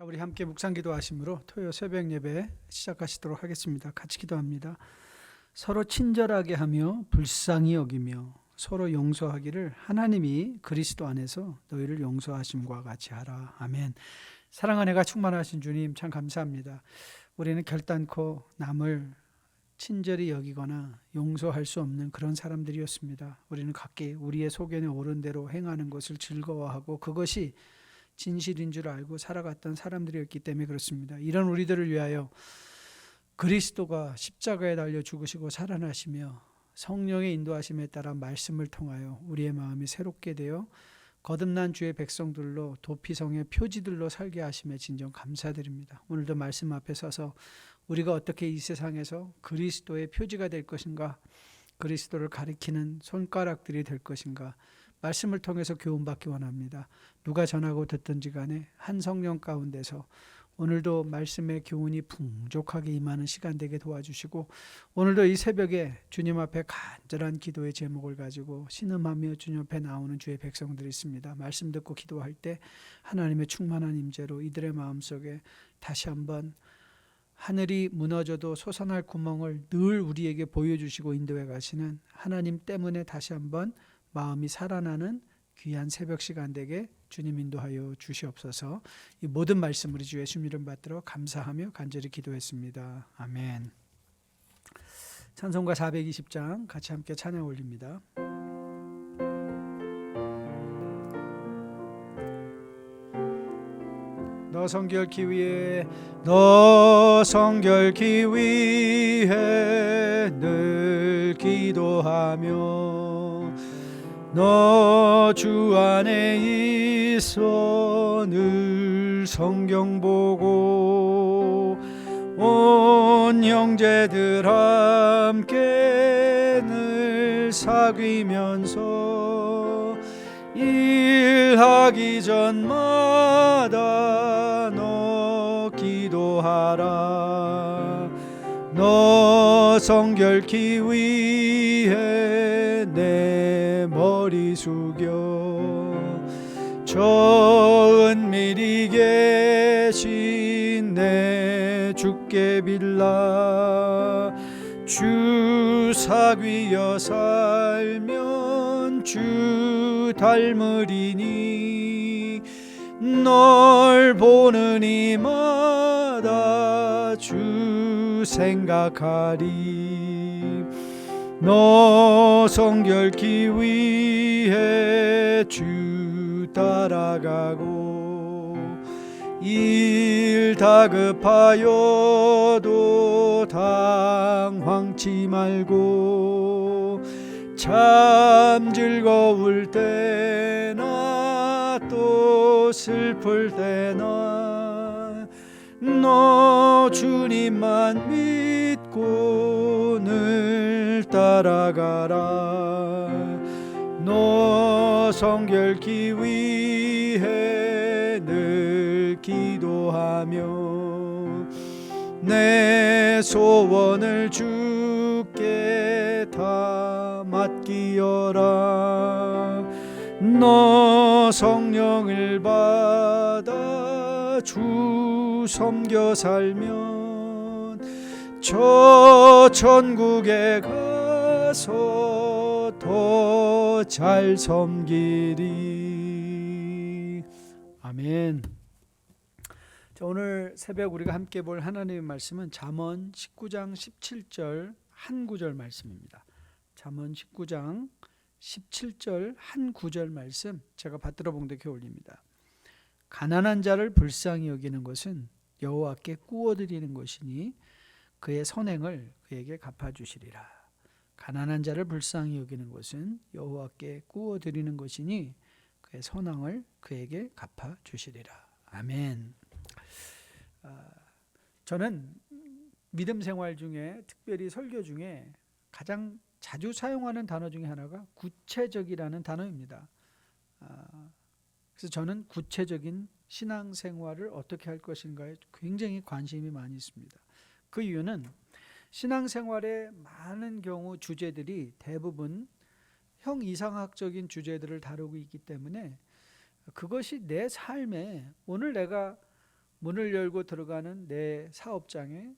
자, 우리 함께 묵상 기도하심으로 토요 새벽 예배 시작하시도록 하겠습니다. 같이 기도합니다. 서로 친절하게 하며 불쌍히 여기며 서로 용서하기를 하나님이 그리스도 안에서 너희를 용서하심과 같이 하라. 아멘. 사랑 은혜가 충만하신 주님 참 감사합니다. 우리는 결단코 남을 친절히 여기거나 용서할 수 없는 그런 사람들이었습니다. 우리는 각기 우리의 소견에 옳은 대로 행하는 것을 즐거워하고 그것이 진실인 줄 알고 살아갔던 사람들이었기 때문에 그렇습니다. 이런 우리들을 위하여 그리스도가 십자가에 달려 죽으시고 살아나시며 성령의 인도하심에 따라 말씀을 통하여 우리의 마음이 새롭게 되어 거듭난 주의 백성들로 도피성의 표지들로 살게 하심에 진정 감사드립니다. 오늘도 말씀 앞에 서서 우리가 어떻게 이 세상에서 그리스도의 표지가 될 것인가, 그리스도를 가리키는 손가락들이 될 것인가, 말씀을 통해서 교훈받기 원합니다. 누가 전하고 듣든지 간에 한 성령 가운데서 오늘도 말씀의 교훈이 풍족하게 임하는 시간 되게 도와주시고 오늘도 이 새벽에 주님 앞에 간절한 기도의 제목을 가지고 신음하며 주님 앞에 나오는 주의 백성들이 있습니다. 말씀 듣고 기도할 때 하나님의 충만한 임재로 이들의 마음속에 다시 한번 하늘이 무너져도 솟아날 구멍을 늘 우리에게 보여주시고 인도해 가시는 하나님 때문에 다시 한번 마음이 살아나는 귀한 새벽 시간 되게 주님 인도하여 주시옵소서. 이 모든 말씀 우리 주 예수님 이름 받들어 감사하며 간절히 기도했습니다. 아멘. 찬송가 420장 같이 함께 찬양 올립니다. 너 성결기 위해 너 성결기 위해 늘 기도하며 너 주 안에 있어 늘 성경 보고 온 형제들 함께 늘 사귀면서 일하기 전마다 너 기도하라. 너 성결기 위해 내 머리 숙여 저 은밀히 계신 내 주께 빌라. 주 사귀어 살면 주 닮으리니 널 보는 이마다 주 생각하리 너 성결기 위해 주 따라가고 일 다급하여도 당황치 말고 참 즐거울 때나 또 슬플 때나 너 주님만 믿고 늘 따라가라. 너 성결기 위해 늘 기도하며 내 소원을 주께 다 맡기어라. 너 성령을 받아 주 섬겨 살면 저 천국에 가 서 더 잘 섬기리 아멘 자, 오늘 새벽 우리가 함께 볼 하나님의 말씀은 잠언 19장 17절 한 구절 말씀입니다. 잠언 19장 17절 한 구절 말씀 제가 받들어 봉독해 올립니다. 가난한 자를 불쌍히 여기는 것은 여호와께 꾸어 드리는 것이니 그의 선행을 그에게 갚아 주시리라. 가난한 자를 불쌍히 여기는 것은 여호와께 꾸어 드리는 것이니 그의 선행을 그에게 갚아 주시리라. 아멘. 아, 저는 믿음 생활 중에 특별히 설교 중에 가장 자주 사용하는 단어 중에 하나가 구체적이라는 단어입니다. 아, 그래서 저는 구체적인 신앙 생활을 어떻게 할 것인가에 굉장히 관심이 많이 있습니다. 그 이유는 신앙 생활의 많은 경우 주제들이 대부분 형 이상학적인 주제들을 다루고 있기 때문에 그것이 내 삶에 오늘 내가 문을 열고 들어가는 내 사업장에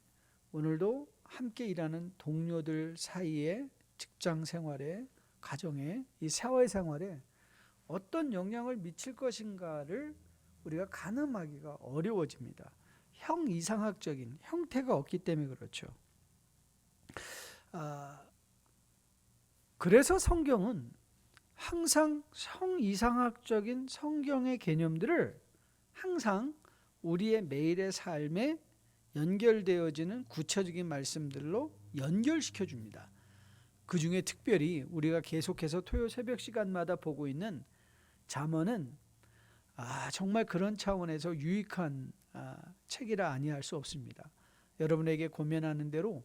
오늘도 함께 일하는 동료들 사이에 직장 생활에 가정에 이 사회 생활에 어떤 영향을 미칠 것인가를 우리가 가늠하기가 어려워집니다. 형 이상학적인 형태가 없기 때문에 그렇죠. 아, 그래서 성경은 항상 성 이상학적인 성경의 개념들을 항상 우리의 매일의 삶에 연결되어지는 구체적인 말씀들로 연결시켜 줍니다. 그 중에 특별히 우리가 계속해서 토요 새벽 시간마다 보고 있는 잠언은 아 정말 그런 차원에서 유익한 아, 책이라 아니할 수 없습니다. 여러분에게 고면하는 대로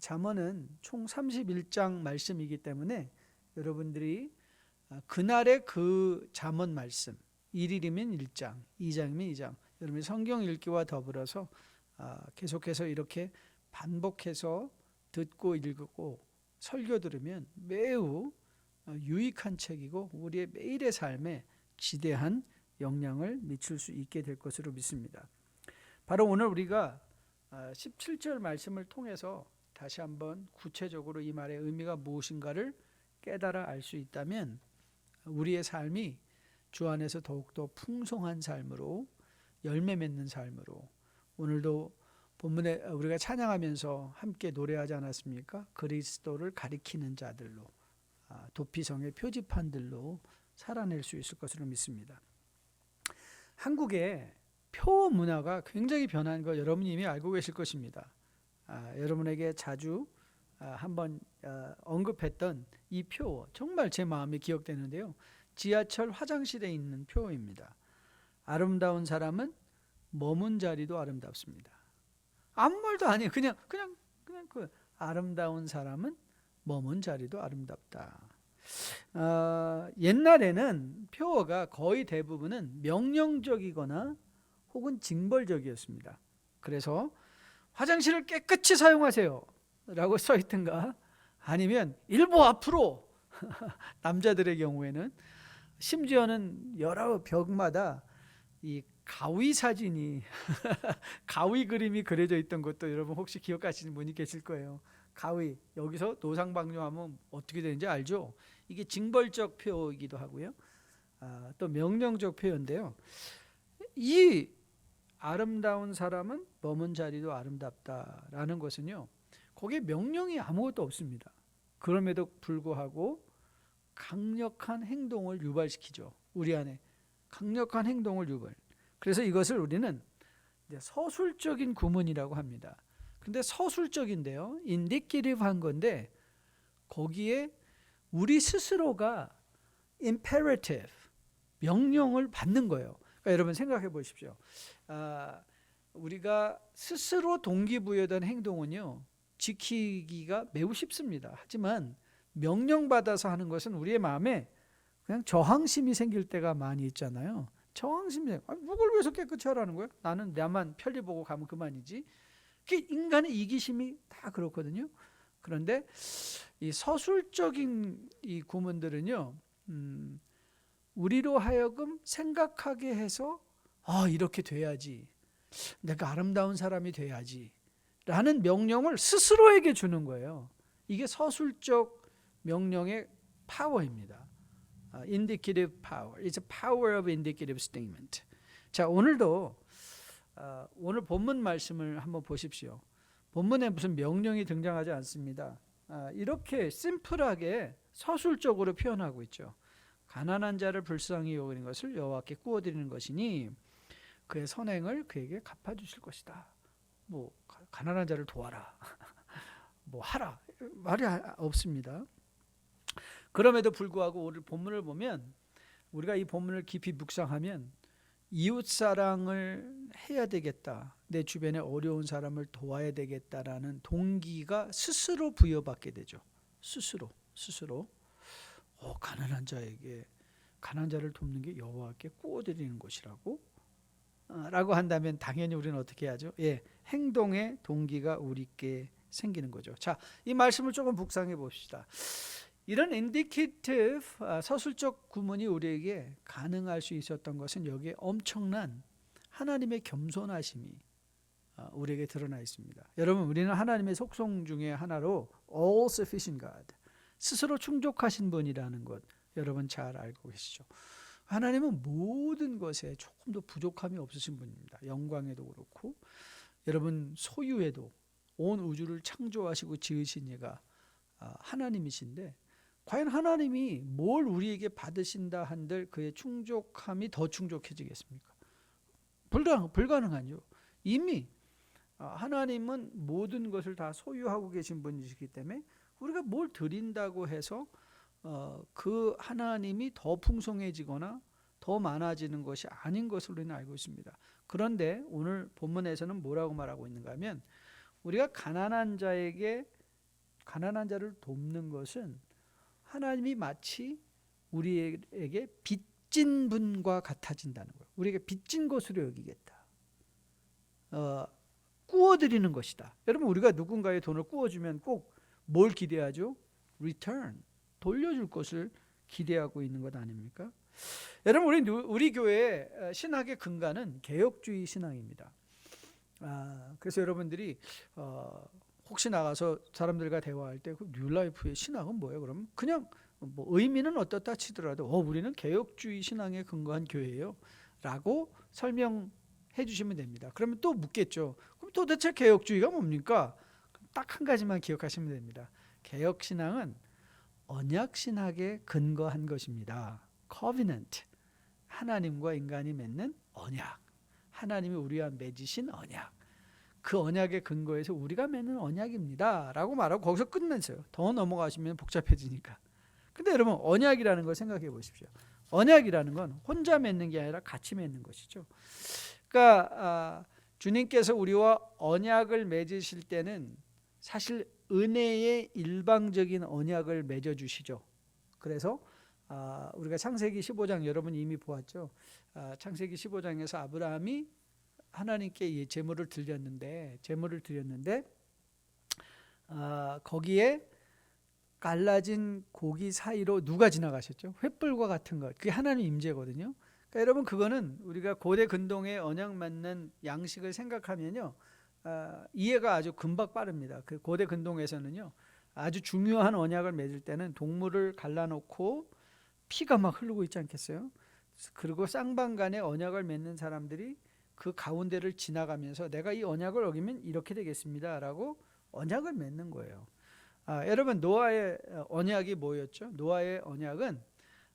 잠언은 총 31장 말씀이기 때문에 여러분들이 아, 그날의 그 잠언 말씀 1일이면 1장, 2장이면 2장 여러분이 성경 읽기와 더불어서 아, 계속해서 이렇게 반복해서 듣고 읽고 설교 들으면 매우 어, 유익한 책이고 우리의 매일의 삶에 지대한 영향을 미칠 수 있게 될 것으로 믿습니다. 바로 오늘 우리가 17절 말씀을 통해서 다시 한번 구체적으로 이 말의 의미가 무엇인가를 깨달아 알 수 있다면 우리의 삶이 주 안에서 더욱더 풍성한 삶으로 열매 맺는 삶으로 오늘도 본문에 우리가 찬양하면서 함께 노래하지 않았습니까? 그리스도를 가리키는 자들로 아, 도피성의 표지판들로 살아낼 수 있을 것으로 믿습니다. 한국의 표 문화가 굉장히 변한 거 여러분이 이미 알고 계실 것입니다. 아, 여러분에게 자주 아, 한번 아, 언급했던 이 표 정말 제 마음에 기억되는데요. 지하철 화장실에 있는 표입니다. 아름다운 사람은 머문 자리도 아름답습니다. 아무 말도 아니에요. 그냥 그냥 그냥 그 아름다운 사람은 머문 자리도 아름답다. 어, 옛날에는 표어가 거의 대부분은 명령적이거나 혹은 징벌적이었습니다. 그래서 화장실을 깨끗이 사용하세요. 라고 써 있든가 아니면 일보 앞으로 남자들의 경우에는 심지어는 여러 벽마다 이 가위 사진이 가위 그림이 그려져 있던 것도 여러분 혹시 기억하시는 분이 계실 거예요. 가위 여기서 노상방뇨하면 어떻게 되는지 알죠? 이게 징벌적 표이기도 하고요. 아, 또 명령적 표현인데요. 이 아름다운 사람은 머문 자리도 아름답다라는 것은요. 거기에 명령이 아무것도 없습니다. 그럼에도 불구하고 강력한 행동을 유발시키죠. 우리 안에 강력한 행동을 유발. 그래서 이것을 우리는 서술적인 구문이라고 합니다. 근데 서술적인데요. 인디케티브 한 건데 거기에 우리 스스로가 imperative 명령을 받는 거예요. 그러니까 여러분 생각해 보십시오. 아, 우리가 스스로 동기부여된 행동은요 지키기가 매우 쉽습니다. 하지만 명령받아서 하는 것은 우리의 마음에 그냥 저항심이 생길 때가 많이 있잖아요. 저항심이 아, 누굴 위해서 깨끗이 하라는 거야? 나는 나만 편리 보고 가면 그만이지. 인간의 이기심이 다 그렇거든요. 그런데 이 서술적인 이 구문들은요, 음, 우리로 하여금 생각하게 해서 아 이렇게 돼야지, 내가 아름다운 사람이 돼야지, 라는 명령을 스스로에게 주는 거예요. 이게 서술적 명령의 파워입니다. Uh, indicative power. It's a power of indicative statement. 자, 오늘도 어, 오늘 본문 말씀을 한번 보십시오. 본문에 무슨 명령이 등장하지 않습니다. 아, 이렇게 심플하게 서술적으로 표현하고 있죠. 가난한 자를 불쌍히 여기는 것을 여호와께 구워드리는 것이니 그의 선행을 그에게 갚아 주실 것이다. 뭐 가난한 자를 도와라, 뭐 하라 말이 없습니다. 그럼에도 불구하고 오늘 본문을 보면 우리가 이 본문을 깊이 묵상하면 이웃 사랑을 해야 되겠다. 내 주변에 어려운 사람을 도와야 되겠다라는 동기가 스스로 부여받게 되죠. 스스로 스스로 어, 가난한 자에게 가난한 자를 돕는 게 여호와께 구워드리는 것이라고 어, 라고 한다면 당연히 우리는 어떻게 하죠? 예, 행동의 동기가 우리께 생기는 거죠. 자, 이 말씀을 조금 묵상해 봅시다. 이런 indicative 아, 서술적 구문이 우리에게 가능할 수 있었던 것은 여기에 엄청난 하나님의 겸손하심이 아, 우리에게 드러나 있습니다. 여러분 우리는 하나님의 속성 중에 하나로 all sufficient God 스스로 충족하신 분이라는 것 여러분 잘 알고 계시죠. 하나님은 모든 것에 조금도 부족함이 없으신 분입니다. 영광에도 그렇고 여러분 소유에도 온 우주를 창조하시고 지으신 이가 아, 하나님이신데 과연 하나님이 뭘 우리에게 받으신다 한들 그의 충족함이 더 충족해지겠습니까? 불가능, 불가능하죠. 이미 아, 하나님은 모든 것을 다 소유하고 계신 분이시기 때문에 우리가 뭘 드린다고 해서 어, 그 하나님이 더 풍성해지거나 더 많아지는 것이 아닌 것으로 우리는 알고 있습니다. 그런데 오늘 본문에서는 뭐라고 말하고 있는가 하면 우리가 가난한 자에게 가난한 자를 돕는 것은 하나님이 마치 우리에게 빚진 분과 같아진다는 거예요. 우리에게 빚진 것으로 여기겠다. 어, 꾸어드리는 것이다. 여러분 우리가 누군가의 돈을 꾸어주면 꼭 뭘 기대하죠? Return 돌려줄 것을 기대하고 있는 것 아닙니까? 여러분 우리 누- 우리 교회 신학의 근간은 개혁주의 신앙입니다. 아, 그래서 여러분들이 어, 혹시 나가서 사람들과 대화할 때 그 뉴라이프의 신학은 뭐예요? 그러면 그냥 뭐 의미는 어떻다 치더라도 어, 우리는 개혁주의 신앙에 근거한 교회예요.라고 설명해 주시면 됩니다. 그러면 또 묻겠죠. 그럼 도대체 개혁주의가 뭡니까? 딱 한 가지만 기억하시면 됩니다. 개혁 신앙은 언약 신학에 근거한 것입니다. covenant 하나님과 인간이 맺는 언약. 하나님이 우리와 맺으신 언약. 그 언약의 근거에서 우리가 맺는 언약입니다 라고 말하고 거기서 끝냈어요. 더 넘어가시면 복잡해지니까. 근데 여러분 언약이라는 걸 생각해 보십시오. 언약이라는 건 혼자 맺는 게 아니라 같이 맺는 것이죠. 그러니까 아, 주님께서 우리와 언약을 맺으실 때는 사실 은혜의 일방적인 언약을 맺어 주시죠. 그래서 아, 우리가 창세기 15장 여러분 이미 보았죠. 아, 창세기 15장에서 아브라함이 하나님께 이 제물을 드렸는데 제물을 드렸는데 아, 거기에 갈라진 고기 사이로 누가 지나가셨죠? 횃불과 같은 것. 그게 하나님 임재거든요. 그러니까 여러분 그거는 우리가 고대 근동의 언약 맞는 양식을 생각하면요. 아, 이해가 아주 금방 빠릅니다. 그 고대 근동에서는요. 아주 중요한 언약을 맺을 때는 동물을 갈라놓고 피가 막 흐르고 있지 않겠어요? 그리고 쌍방 간에 언약을 맺는 사람들이 그 가운데를 지나가면서 내가 이 언약을 어기면 이렇게 되겠습니다라고 언약을 맺는 거예요. 아, 여러분 노아의 언약이 뭐였죠? 노아의 언약은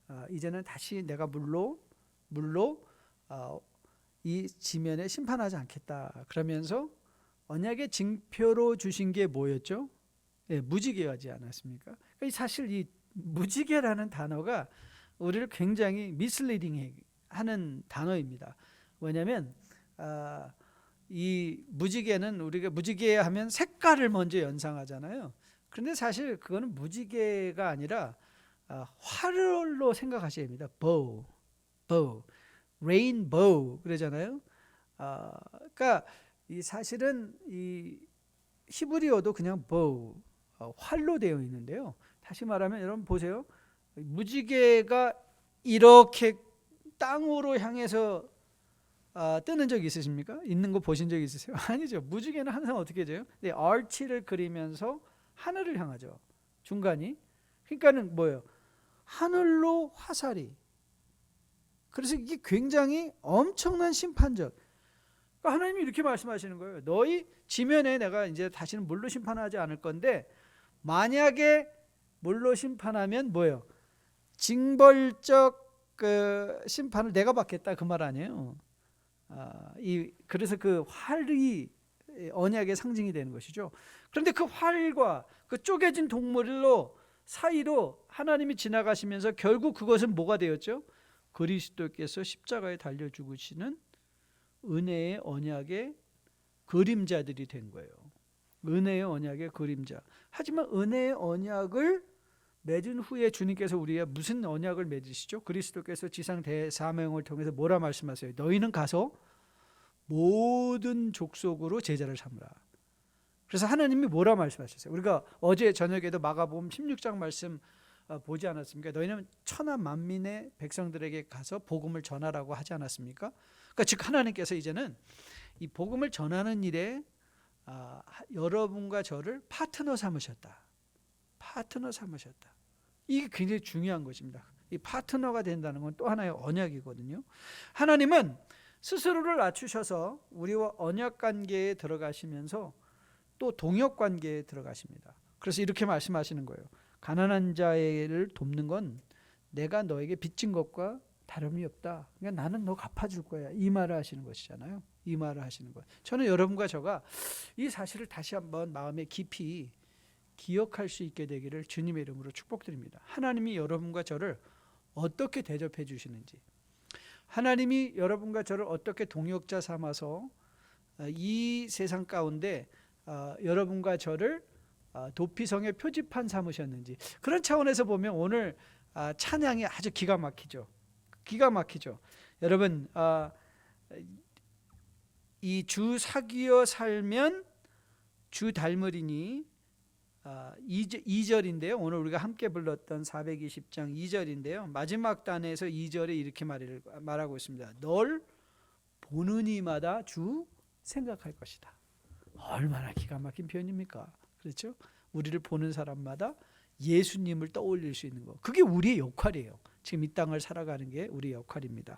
아, 이제는 다시 내가 물로 물로 아, 이 지면에 심판하지 않겠다. 그러면서 언약의 징표로 주신 게 뭐였죠? 예, 무지개하지 않았습니까? 그러니까 사실 이 무지개라는 단어가 우리를 굉장히 미슬리딩 하는 단어입니다. 왜냐하면 아, 이 무지개는 우리가 무지개 하면 색깔을 먼저 연상하잖아요. 그런데 사실 그거는 무지개가 아니라 아, 활로 생각하셔야 됩니다. bow, bow, rainbow 그러잖아요. 아, 그러니까 이 사실은 이 히브리어도 그냥 bow, 어, 활로 되어 있는데요. 다시 말하면 여러분 보세요. 무지개가 이렇게 땅으로 향해서 아, 뜨는 적 있으십니까? 있는 거 보신 적 있으세요? 아니죠. 무지개는 항상 어떻게 돼요? 네, arch를 그리면서 하늘을 향하죠. 중간이. 그러니까는 뭐예요? 하늘로 화살이. 그래서 이게 굉장히 엄청난 심판적. 그러니까 하나님이 이렇게 말씀하시는 거예요. 너희 지면에 내가 이제 다시는 물로 심판하지 않을 건데 만약에 물로 심판하면 뭐예요? 징벌적 그 심판을 내가 받겠다 그 말 아니에요. 아, 이 그래서 그 활이 언약의 상징이 되는 것이죠. 그런데 그 활과 그 쪼개진 동물로 사이로 하나님이 지나가시면서 결국 그것은 뭐가 되었죠? 그리스도께서 십자가에 달려 죽으시는 은혜의 언약의 그림자들이 된 거예요. 은혜의 언약의 그림자. 하지만 은혜의 언약을 맺은 후에 주님께서 우리의 무슨 언약을 맺으시죠? 그리스도께서 지상 대사명을 통해서 뭐라 말씀하세요? 너희는 가서 모든 족속으로 제자를 삼으라. 그래서 하나님이 뭐라 말씀하셨어요? 우리가 어제 저녁에도 마가복음 16장 말씀 어, 보지 않았습니까? 너희는 천하 만민의 백성들에게 가서 복음을 전하라고 하지 않았습니까? 그러니까 즉 하나님께서 이제는 이 복음을 전하는 일에 아, 여러분과 저를 파트너 삼으셨다. 파트너 삼으셨다. 이게 굉장히 중요한 것입니다. 이 파트너가 된다는 건 또 하나의 언약이거든요. 하나님은 스스로를 낮추셔서 우리와 언약 관계에 들어가시면서 또 동역 관계에 들어가십니다. 그래서 이렇게 말씀하시는 거예요. 가난한 자를 돕는 건 내가 너에게 빚진 것과 다름이 없다. 그러니까 나는 너 갚아줄 거야. 이 말을 하시는 것이잖아요. 이 말을 하시는 거예요. 저는 여러분과 저가 이 사실을 다시 한번 마음에 깊이 기억할 수 있게 되기를 주님의 이름으로 축복드립니다. 하나님이 여러분과 저를 어떻게 대접해 주시는지, 하나님이 여러분과 저를 어떻게 동역자 삼아서 어, 이 세상 가운데 어, 여러분과 저를 어, 도피성의 표지판 삼으셨는지 그런 차원에서 보면 오늘 아, 찬양이 아주 기가 막히죠. 기가 막히죠. 여러분 아, 이주 사귀어 살면 주 닮으리니 아, 2절 인데요. 오늘 우리가 함께 불렀던 420장 2절인데요. 마지막 단에서 2절에 이렇게 말을, 말하고 있습니다. 널 보는 이마다 주 생각할 것이다. 얼마나 기가 막힌 표현입니까? 그렇죠? 우리를 보는 사람마다 예수님을 떠올릴 수 있는 거. 그게 우리의 역할이에요. 지금 이 땅을 살아가는 게 우리의 역할입니다.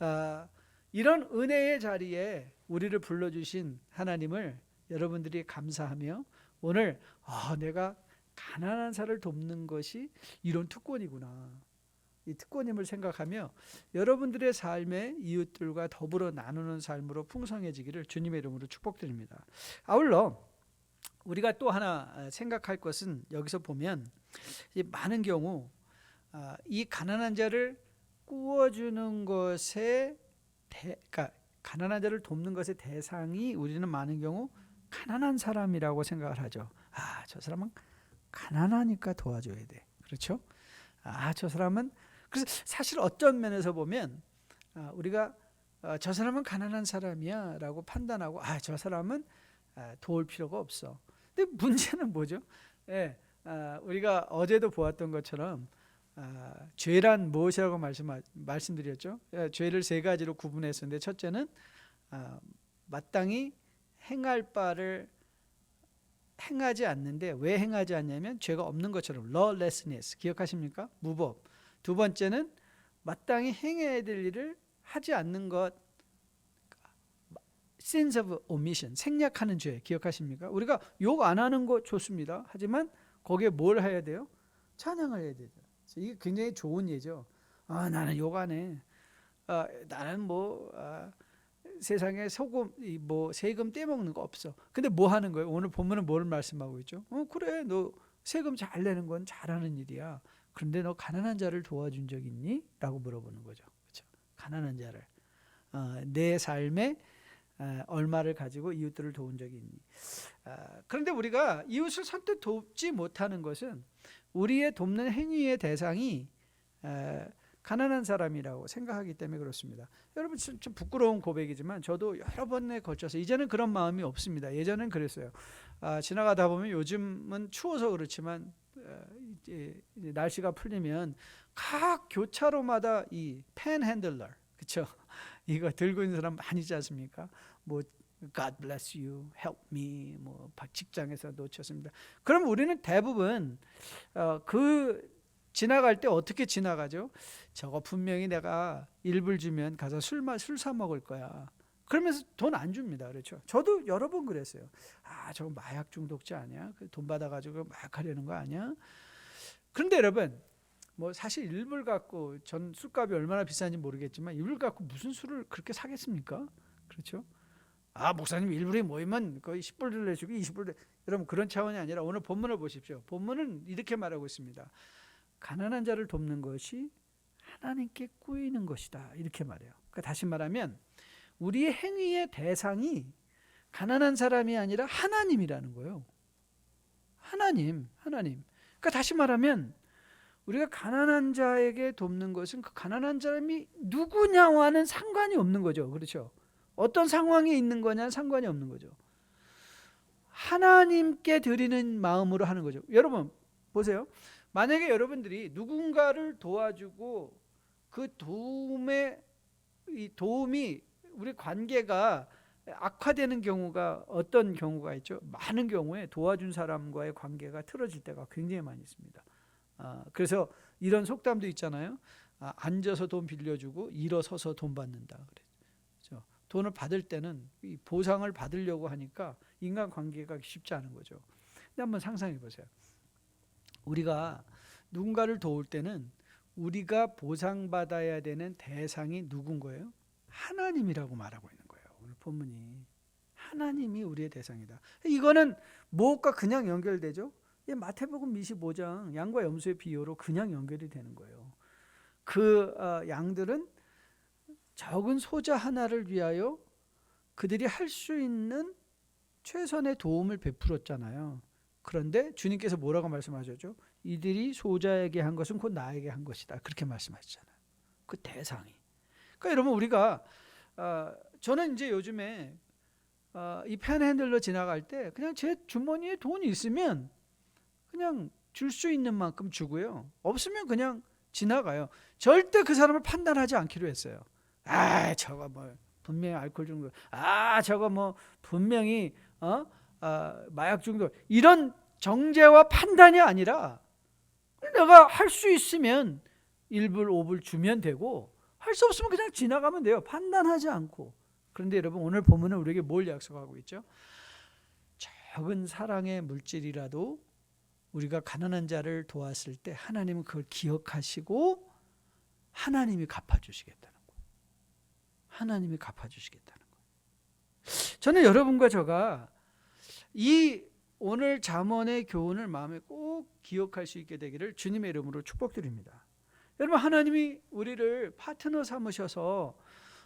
아, 이런 은혜의 자리에 우리를 불러주신 하나님을 여러분들이 감사하며 오늘 아, 내가 가난한 사를 돕는 것이 이런 특권이구나. 이 특권임을 생각하며 여러분들의 삶의 이웃들과 더불어 나누는 삶으로 풍성해지기를 주님의 이름으로 축복드립니다. 아울러 우리가 또 하나 생각할 것은 여기서 보면 많은 경우 아, 이 가난한 자를 꾸어주는 것에 대, 그러니까 가난한 자를 돕는 것의 대상이 우리는 많은 경우 가난한 사람이라고 생각을 하죠. 아, 저 사람은 가난하니까 도와줘야 돼. 그렇죠? 아, 저 사람은 그래서 사실 어떤 면에서 보면 아, 우리가 아, 저 사람은 가난한 사람이야라고 판단하고 아, 저 사람은 아, 도울 필요가 없어. 근데 문제는 뭐죠? 예, 아, 우리가 어제도 보았던 것처럼 아, 죄란 무엇이라고 말씀 말씀드렸죠? 예, 죄를 세 가지로 구분했었는데 첫째는 아, 마땅히 행할 바를 행하지 않는데 왜 행하지 않냐면 죄가 없는 것처럼 lawlessness 기억하십니까? 무법. 두 번째는 마땅히 행해야 될 일을 하지 않는 것 sins of omission 생략하는 죄 기억하십니까? 우리가 욕 안 하는 거 좋습니다. 하지만 거기에 뭘 해야 돼요? 찬양을 해야 되죠. 이게 굉장히 좋은 예죠. 아 나는 해. 아, 나는 뭐 아, 세상에 소금 이뭐 세금 떼먹는 거 없어. 근데 뭐 하는 거예요? 오늘 본문은 뭘 말씀하고 있죠? 어 그래 너 세금 잘 내는 건 잘하는 일이야. 그런데 너 가난한 자를 도와준 적 있니? 라고 물어보는 거죠. 그렇죠? 가난한 자를 어, 내 삶에 어, 얼마를 가지고 이웃들을 도운 적이 있니? 어, 그런데 우리가 이웃을 선뜻 돕지 못하는 것은 우리의 돕는 행위의 대상이 어, 가난한 사람이라고 생각하기 때문에 그렇습니다. 여러분 좀, 좀 부끄러운 고백이지만 저도 여러 번에 걸쳐서 이제는 그런 마음이 없습니다. 예전엔 그랬어요. 아, 지나가다 보면 요즘은 추워서 그렇지만 어, 이제, 이제 날씨가 풀리면 각 교차로마다 이 펜 핸들러 그렇죠? 이거 들고 있는 사람 많이 있지 않습니까? 뭐 God bless you, help me, 뭐 직장에서 놓쳤습니다. 그럼 우리는 대부분 어, 그 지나갈 때 어떻게 지나가죠? 저거 분명히 내가 일불 주면 가서 술술사 먹을 거야. 그러면서 돈 안 줍니다. 그렇죠? 저도 여러 번 그랬어요. 아, 저거 마약 중독자 아니야? 그돈 받아가지고 마약 하려는 거 아니야? 그런데 여러분, 뭐 사실 일불 갖고 전 술값이 얼마나 비싼지 모르겠지만 일불 갖고 무슨 술을 그렇게 사겠습니까? 그렇죠? 아 목사님 일불이 모이면 거의 10불 내주고 20불 여러분 그런 차원이 아니라 오늘 본문을 보십시오. 본문은 이렇게 말하고 있습니다. 가난한 자를 돕는 것이 하나님께 꾸이는 것이다. 이렇게 말해요. 그러니까 다시 말하면 우리의 행위의 대상이 가난한 사람이 아니라 하나님이라는 거예요. 하나님, 하나님. 그러니까 다시 말하면 우리가 가난한 자에게 돕는 것은 그 가난한 사람이 누구냐와는 상관이 없는 거죠. 그렇죠? 어떤 상황에 있는 거냐는 상관이 없는 거죠. 하나님께 드리는 마음으로 하는 거죠. 여러분 보세요. 만약에 여러분들이 누군가를 도와주고 그 도움에 이 도움이 우리 관계가 악화되는 경우가 어떤 경우가 있죠? 많은 경우에 도와준 사람과의 관계가 틀어질 때가 굉장히 많이 있습니다. 아, 그래서 이런 속담도 있잖아요. 아, 앉아서 돈 빌려주고 일어서서 돈 받는다. 돈을 받을 때는 이 보상을 받으려고 하니까 인간 관계가 쉽지 않은 거죠. 근데 한번 상상해 보세요. 우리가 누군가를 도울 때는 우리가 보상받아야 되는 대상이 누군 거예요? 하나님이라고 말하고 있는 거예요. 오늘 본문이 하나님이 우리의 대상이다. 이거는 무엇과 그냥 연결되죠? 이 마태복음 25장 양과 염소의 비유로 그냥 연결이 되는 거예요. 그 어, 양들은 적은 소자 하나를 위하여 그들이 할 수 있는 최선의 도움을 베풀었잖아요. 그런데 주님께서 뭐라고 말씀하셨죠? 이들이 소자에게 한 것은 곧 나에게 한 것이다. 그렇게 말씀하셨잖아요. 그 대상이. 그러니까 여러분 우리가 어, 저는 이제 요즘에 어, 이 펜핸들로 지나갈 때 그냥 제 주머니에 돈이 있으면 그냥 줄 수 있는 만큼 주고요. 없으면 그냥 지나가요. 절대 그 사람을 판단하지 않기로 했어요. 아, 저거 뭐 분명히 알코올 중독. 아, 저거 뭐 분명히 어? 아, 마약 중독. 이런 정죄와 판단이 아니라 내가 할 수 있으면 1불, 5불 주면 되고 할 수 없으면 그냥 지나가면 돼요. 판단하지 않고. 그런데 여러분 오늘 보면은 우리에게 뭘 약속하고 있죠? 적은 사랑의 물질이라도 우리가 가난한 자를 도왔을 때 하나님은 그걸 기억하시고 하나님이 갚아주시겠다는 거예요. 하나님이 갚아주시겠다는 거예요. 저는 여러분과 저가 이 오늘 잠언의 교훈을 마음에 꼭 기억할 수 있게 되기를 주님의 이름으로 축복드립니다. 여러분 하나님이 우리를 파트너 삼으셔서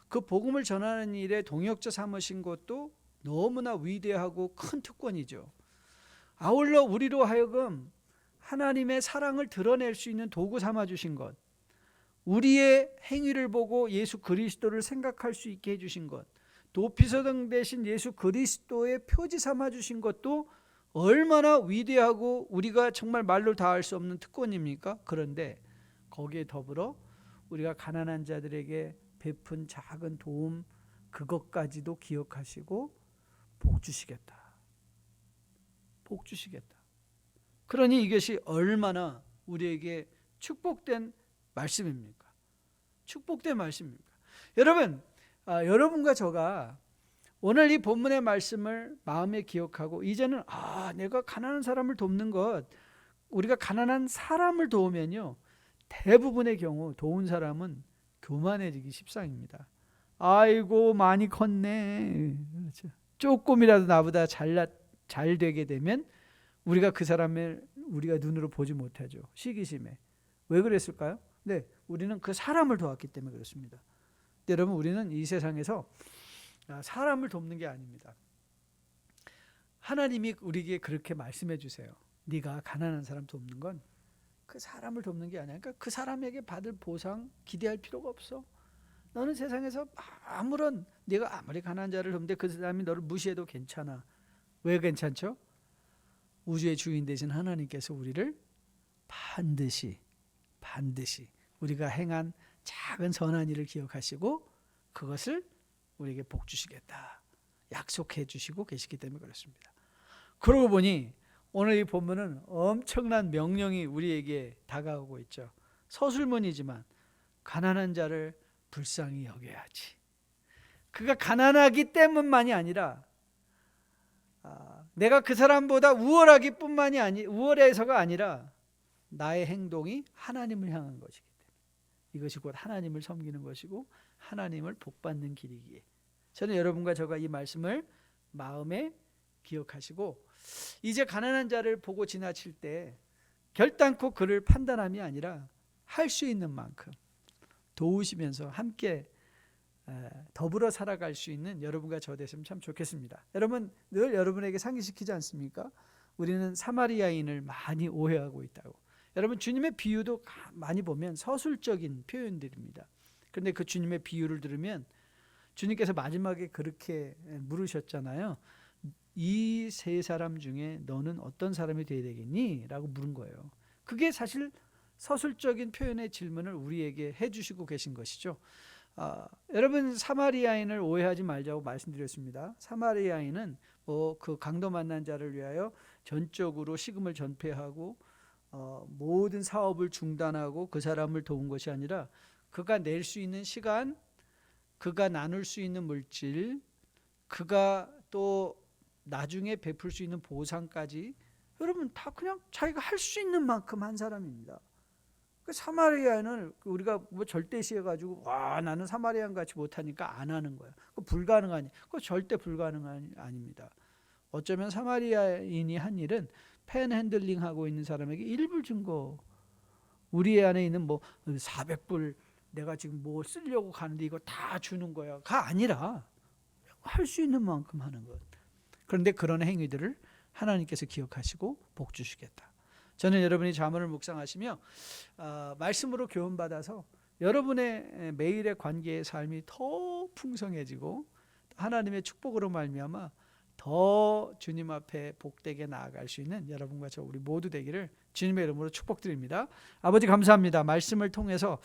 그 복음을 전하는 일에 동역자 삼으신 것도 너무나 위대하고 큰 특권이죠. 아울러 우리로 하여금 하나님의 사랑을 드러낼 수 있는 도구 삼아 주신 것, 우리의 행위를 보고 예수 그리스도를 생각할 수 있게 해 주신 것, 도피서등 대신 예수 그리스도의 표지 삼아 주신 것도 얼마나 위대하고 우리가 정말 말로 다 할 수 없는 특권입니까? 그런데 거기에 더불어 우리가 가난한 자들에게 베푼 작은 도움 그것까지도 기억하시고 복 주시겠다. 복 주시겠다. 그러니 이것이 얼마나 우리에게 축복된 말씀입니까? 축복된 말씀입니까? 여러분, 아, 여러분과 저가 오늘 이 본문의 말씀을 마음에 기억하고 이제는 아, 내가 가난한 사람을 돕는 것 우리가 가난한 사람을 도우면요. 대부분의 경우 도운 사람은 교만해지기 십상입니다. 아이고 많이 컸네. 그렇죠. 조금이라도 나보다 잘났 잘 되게 되면 우리가 그 사람을 우리가 눈으로 보지 못하죠. 시기심에. 왜 그랬을까요? 네, 우리는 그 사람을 도왔기 때문에 그렇습니다. 여러분 우리는 이 세상에서 아, 사람을 돕는 게 아닙니다. 하나님이 우리에게 그렇게 말씀해 주세요. 네가 가난한 사람 돕는 건 그 사람을 돕는 게 아니야. 그러니까 그 사람에게 받을 보상 기대할 필요가 없어. 너는 세상에서 아무런 네가 아무리 가난한 자를 돕는데 그 사람이 너를 무시해도 괜찮아. 왜 괜찮죠? 우주의 주인 되신 하나님께서 우리를 반드시 반드시 우리가 행한 작은 선한 일을 기억하시고 그것을 우리에게 복 주시겠다 약속해 주시고 계시기 때문에 그렇습니다. 그러고 보니 오늘 이 본문은 엄청난 명령이 우리에게 다가오고 있죠. 서술문이지만 가난한 자를 불쌍히 여겨야지. 그가 가난하기 때문만이 아니라 아, 내가 그 사람보다 우월하기뿐만이 아니 우월해서가 아니라 나의 행동이 하나님을 향한 것이기 때문에 이것이 곧 하나님을 섬기는 것이고 하나님을 복받는 길이기에 저는 여러분과 저가 이 말씀을 마음에 기억하시고 이제 가난한 자를 보고 지나칠 때 결단코 그를 판단함이 아니라 할 수 있는 만큼 도우시면서 함께 더불어 살아갈 수 있는 여러분과 저 됐으면 참 좋겠습니다. 여러분 늘 여러분에게 상기시키지 않습니까? 우리는 사마리아인을 많이 오해하고 있다고. 여러분 주님의 비유도 많이 보면 서술적인 표현들입니다. 그런데 그 주님의 비유를 들으면 주님께서 마지막에 그렇게 물으셨잖아요. 이 세 사람 중에 너는 어떤 사람이 되어야 되겠니? 라고 물은 거예요. 그게 사실 서술적인 표현의 질문을 우리에게 해주시고 계신 것이죠. 아, 여러분 사마리아인을 오해하지 말자고 말씀드렸습니다. 사마리아인은 뭐 그 강도 만난 자를 위하여 전적으로 식음을 전폐하고 어, 모든 사업을 중단하고 그 사람을 도운 것이 아니라 그가 낼 수 있는 시간, 그가 나눌 수 있는 물질, 그가 또 나중에 베풀 수 있는 보상까지 여러분 다 그냥 자기가 할 수 있는 만큼 한 사람입니다. 그 사마리아인을 그 우리가 뭐 절대시해 가지고 와 나는 사마리아인 같이 못하니까 안 하는 거야. 그 불가능하니. 그 절대 불가능한 아닙니다. 어쩌면 사마리아인이 한 일은 펜 핸들링 하고 있는 사람에게 일불 준 거. 우리 안에 있는 뭐 400불 내가 지금 뭐 쓰려고 가는데 이거 다 주는 거야가 아니라 할 수 있는 만큼 하는 것. 그런데 그런 행위들을 하나님께서 기억하시고 복 주시겠다. 저는 여러분이 자문을 묵상하시며 어, 말씀으로 교훈 받아서 여러분의 매일의 관계의 삶이 더 풍성해지고 하나님의 축복으로 말미암아 더 주님 앞에 복되게 나아갈 수 있는 여러분과 저 우리 모두 되기를 주님의 이름으로 축복드립니다. 아버지 감사합니다. 말씀을 통해서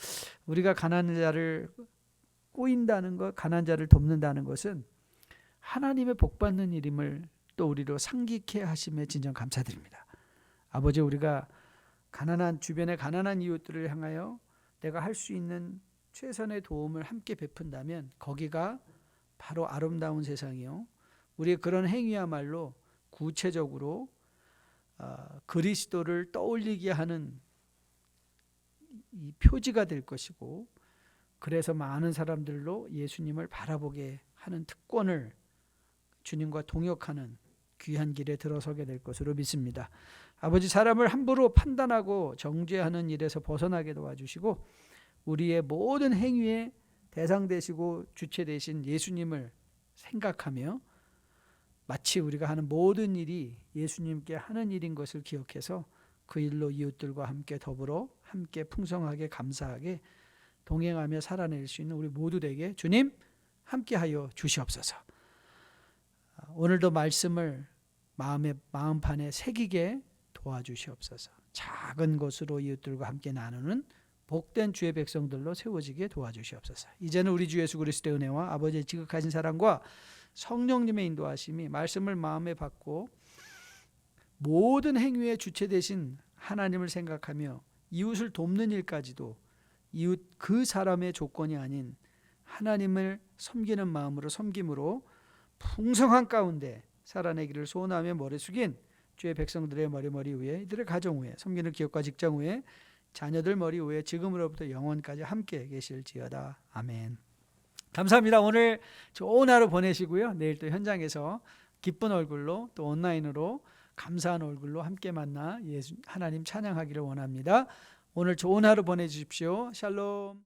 우리가 가난한 자를 꼬인다는 것, 가난한 자를 돕는다는 것은 하나님의 복 받는 일임을 또 우리로 상기케 하심에 진정 감사드립니다. 아버지 우리가 가난한 주변의 가난한 이웃들을 향하여 내가 할 수 있는 최선의 도움을 함께 베푼다면 거기가 바로 아름다운 세상이요. 우리의 그런 행위야말로 구체적으로 어, 그리스도를 떠올리게 하는 이 표지가 될 것이고 그래서 많은 사람들로 예수님을 바라보게 하는 특권을 주님과 동역하는 귀한 길에 들어서게 될 것으로 믿습니다. 아버지 사람을 함부로 판단하고 정죄하는 일에서 벗어나게 도와주시고 우리의 모든 행위의 대상 되시고 주체 되신 예수님을 생각하며 마치 우리가 하는 모든 일이 예수님께 하는 일인 것을 기억해서 그 일로 이웃들과 함께 더불어 함께 풍성하게 감사하게 동행하며 살아낼 수 있는 우리 모두 되게 주님 함께하여 주시옵소서. 오늘도 말씀을 마음의 마음판에 새기게 도와주시옵소서. 작은 것으로 이웃들과 함께 나누는 복된 주의 백성들로 세워지게 도와주시옵소서. 이제는 우리 주 예수 그리스도의 은혜와 아버지의 지극하신 사랑과 성령님의 인도하심이 말씀을 마음에 받고 모든 행위의 주체 되신 하나님을 생각하며 이웃을 돕는 일까지도 이웃 그 사람의 조건이 아닌 하나님을 섬기는 마음으로 섬김으로 풍성한 가운데 살아내기를 소원하며 머리 숙인 주의 백성들의 머리 머리 위에 이들의 가정 위에 섬기는 기업과 직장 위에 자녀들 머리 위에 지금으로부터 영원까지 함께 계실지어다 아멘. 감사합니다. 오늘 좋은 하루 보내시고요. 내일 또 현장에서 기쁜 얼굴로 또 온라인으로 감사한 얼굴로 함께 만나 예수 하나님 찬양하기를 원합니다. 오늘 좋은 하루 보내주십시오. 샬롬.